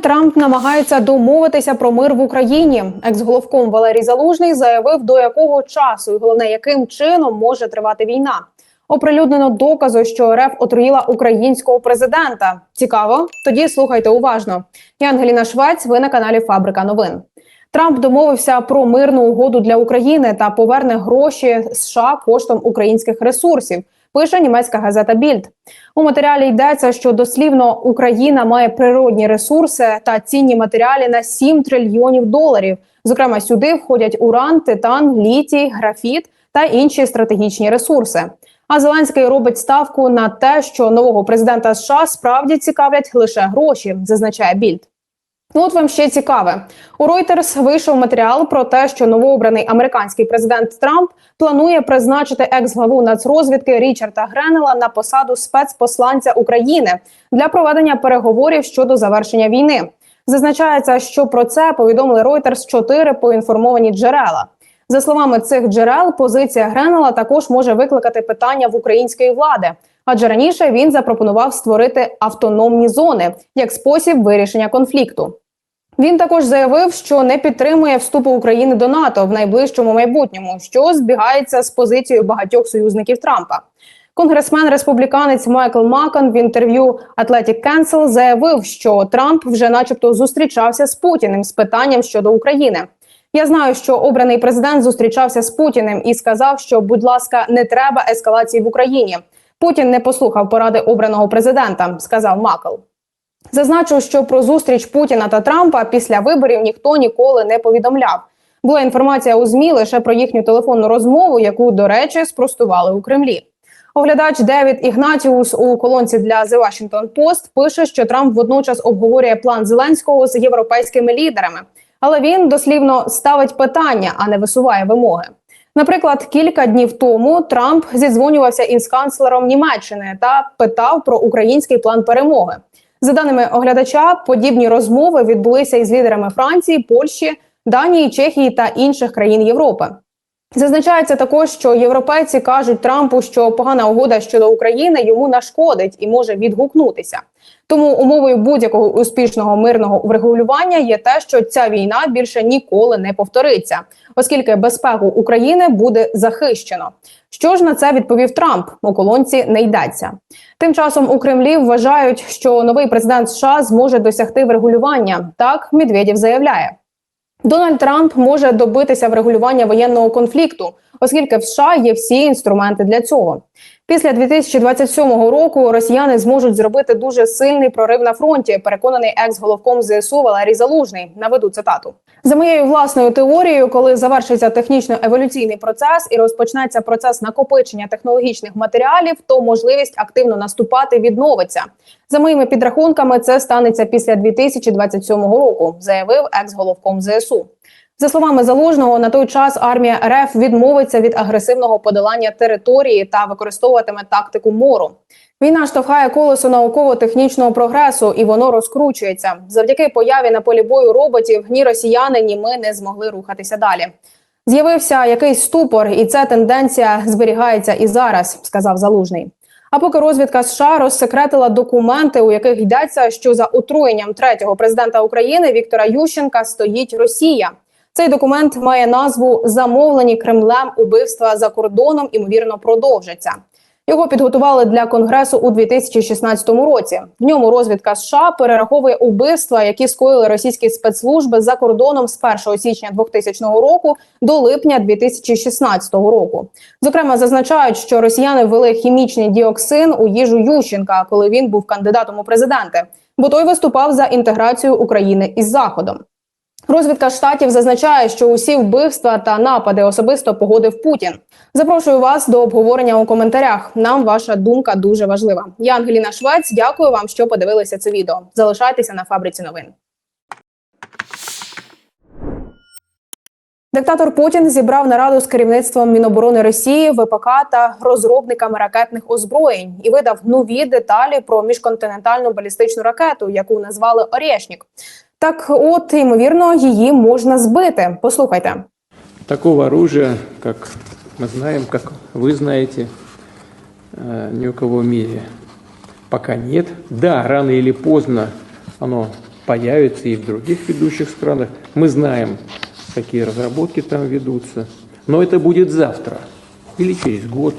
Трамп намагається домовитися про мир в Україні. Екс-головком Валерій Залужний заявив, до якого часу і головне, яким чином може тривати війна. Оприлюднено докази, що РФ отруїла українського президента. Цікаво? Тоді слухайте уважно. Я Ангеліна Швець. Ви на каналі Фабрика Новин. Трамп домовився про мирну угоду для України та поверне гроші США коштом українських ресурсів. Пише німецька газета Більд. У матеріалі йдеться, що дослівно Україна має природні ресурси та цінні матеріали на 7 трильйонів доларів. Зокрема, сюди входять уран, титан, літій, графіт та інші стратегічні ресурси. А Зеленський робить ставку на те, що нового президента США справді цікавлять лише гроші, зазначає Більд. Ну, от вам ще цікаве. У Reuters вийшов матеріал про те, що новообраний американський президент Трамп планує призначити екс-главу нацрозвідки Річарда Гренела на посаду спецпосланця України для проведення переговорів щодо завершення війни. Зазначається, що про це повідомили Reuters чотири поінформовані джерела. За словами цих джерел, позиція Гренела також може викликати питання в української влади, адже раніше він запропонував створити автономні зони як спосіб вирішення конфлікту. Він також заявив, що не підтримує вступу України до НАТО в найближчому майбутньому, що збігається з позицією багатьох союзників Трампа. Конгресмен республіканець Майкл Макон в інтерв'ю Atlantic Council заявив, що Трамп вже, начебто, зустрічався з Путіним з питанням щодо України. Я знаю, що обраний президент зустрічався з Путіним і сказав, що, будь ласка, не треба ескалації в Україні. Путін не послухав поради обраного президента, сказав Макл. Зазначу, що про зустріч Путіна та Трампа після виборів ніхто ніколи не повідомляв. Була інформація у змі лише про їхню телефонну розмову, яку, до речі, спростували у Кремлі. Оглядач Девід Ігнатіус у колонці для The Washington Post пише, що Трамп водночас обговорює план Зеленського з європейськими лідерами, але він дослівно ставить питання, а не висуває вимоги. Наприклад, кілька днів тому Трамп зідзвонювався із канцлером Німеччини та питав про український план перемоги. За даними оглядача, подібні розмови відбулися із лідерами Франції, Польщі, Данії, Чехії та інших країн Європи. Зазначається також, що європейці кажуть Трампу, що погана угода щодо України йому нашкодить і може відгукнутися. Тому умовою будь-якого успішного мирного врегулювання є те, що ця війна більше ніколи не повториться, оскільки безпеку України буде захищено. Що ж на це відповів Трамп? У колонці не йдеться. Тим часом у Кремлі вважають, що новий президент США зможе досягти врегулювання. Так Медведєв заявляє. Дональд Трамп може добитися врегулювання воєнного конфлікту, оскільки в США є всі інструменти для цього. Після 2027 року росіяни зможуть зробити дуже сильний прорив на фронті. Переконаний екс-головком ЗСУ Валерій Залужний. Наведу цитату за моєю власною теорією, коли завершиться технічно-еволюційний процес і розпочнеться процес накопичення технологічних матеріалів, то можливість активно наступати відновиться. За моїми підрахунками, це станеться після 2027 року, заявив екс-головком ЗСУ. За словами залужного, на той час армія РФ відмовиться від агресивного подолання території та використовуватиме тактику мору. Війна штовхає колесо науково-технічного прогресу, і воно розкручується. Завдяки появі на полі бою роботів ні росіяни, ні ми не змогли рухатися далі. З'явився якийсь ступор, і ця тенденція зберігається і зараз, сказав залужний. А поки розвідка США розсекретила документи, у яких йдеться, що за отруєнням третього президента України Віктора Ющенка стоїть Росія. Цей документ має назву Замовлені Кремлем убивства за кордоном. Імовірно, продовжаться. Його підготували для конгресу у 2016 році. В ньому розвідка США перераховує убивства, які скоїли російські спецслужби за кордоном з 1 січня 2000 року до липня 2016 року. Зокрема, зазначають, що росіяни ввели хімічний діоксин у їжу Ющенка, коли він був кандидатом у президенти, бо той виступав за інтеграцію України із Заходом. Розвідка штатів зазначає, що усі вбивства та напади особисто погодив Путін. Запрошую вас до обговорення у коментарях. Нам ваша думка дуже важлива. Я Ангеліна Швець. Дякую вам, що подивилися це відео. Залишайтеся на фабриці новин. Диктатор Путін зібрав нараду з керівництвом Міноборони Росії, ВПК та розробниками ракетних озброєнь і видав нові деталі про міжконтинентальну балістичну ракету, яку назвали Орєшнік. Так, от ймовірно, її можна збити. Послухайте. Такого оружия, как мы знаем, как вы знаете, э, ни у кого в мире пока нет. Да, рано или поздно оно появится и в других ведущих странах. Мы знаем, какие разработки там ведутся. Но это будет завтра, или через год,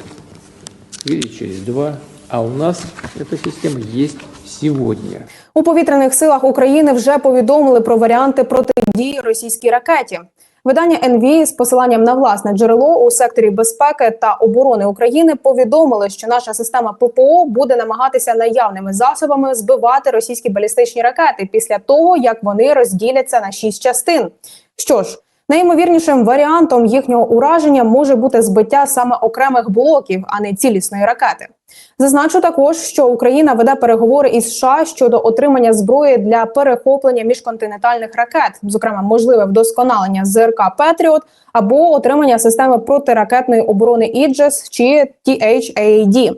или через два. А у нас эта система есть Сегодня. У повітряних силах України вже повідомили про варіанти протидії російській ракеті. Видання НВ з посиланням на власне джерело у секторі безпеки та оборони України повідомили, що наша система ППО буде намагатися наявними засобами збивати російські балістичні ракети після того, як вони розділяться на шість частин. Що ж, найімовірнішим варіантом їхнього ураження може бути збиття саме окремих блоків, а не цілісної ракети. Зазначу також, що Україна веде переговори із США щодо отримання зброї для перехоплення міжконтинентальних ракет, зокрема можливе вдосконалення ЗРК Петріот або отримання системи протиракетної оборони Іджес чи THAAD.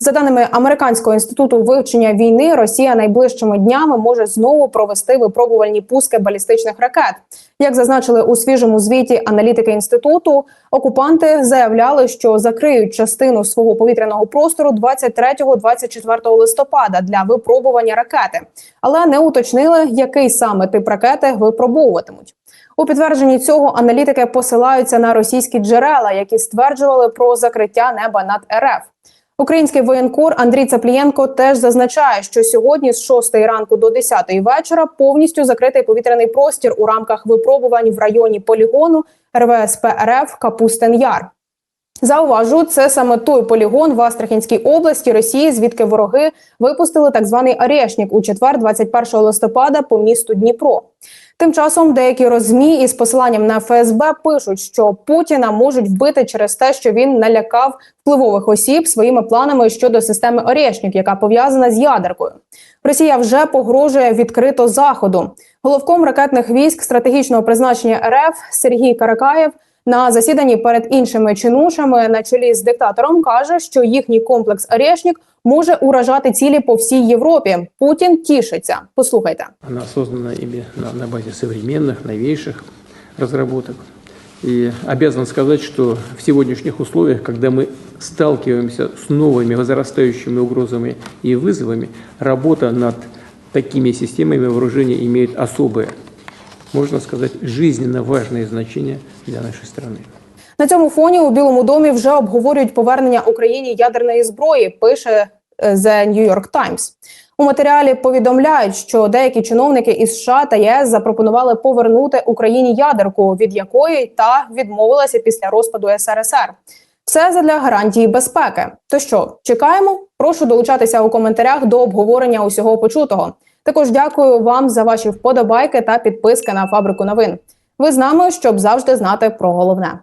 За даними Американського інституту вивчення війни, Росія найближчими днями може знову провести випробувальні пуски балістичних ракет. Як зазначили у свіжому звіті аналітики інституту, окупанти заявляли, що закриють частину свого повітряного простору 23-24 листопада для випробування ракети, але не уточнили, який саме тип ракети випробовуватимуть. У підтвердженні цього аналітики посилаються на російські джерела, які стверджували про закриття неба над РФ. Український воєнкор Андрій Цаплієнко теж зазначає, що сьогодні з 6 ранку до 10 вечора повністю закритий повітряний простір у рамках випробувань в районі полігону РВСП РФ Капустен Яр. Зауважу, це саме той полігон в Астрахінській області Росії, звідки вороги випустили так званий Орешник у четвер, 21 листопада, по місту Дніпро. Тим часом деякі розмі із посиланням на ФСБ пишуть, що Путіна можуть вбити через те, що він налякав впливових осіб своїми планами щодо системи Орешник, яка пов'язана з ядеркою. Росія вже погрожує відкрито заходу. Головком ракетних військ стратегічного призначення РФ Сергій Каракаєв на засіданні перед іншими чинушами на чолі з диктатором каже, що їхній комплекс Орешник може уражати цілі по всій Європі. Путін тішиться. Послухайте. Она создана ими на, на базе современных, новейших разработок. И обязан сказать, что в сегодняшних условиях, когда мы сталкиваемся с новыми возрастающими угрозами и вызовами, работа над такими системами вооружения имеет особое, можно сказать, жизненно важное значение для нашей страны. На цьому фоні у Білому домі вже обговорюють повернення Україні ядерної зброї. Пише е, The New York Times. У матеріалі повідомляють, що деякі чиновники із США та ЄС запропонували повернути Україні ядерку, від якої та відмовилася після розпаду СРСР. Все задля гарантії безпеки. То що чекаємо? Прошу долучатися у коментарях до обговорення усього почутого. Також дякую вам за ваші вподобайки та підписки на фабрику новин. Ви з нами, щоб завжди знати про головне.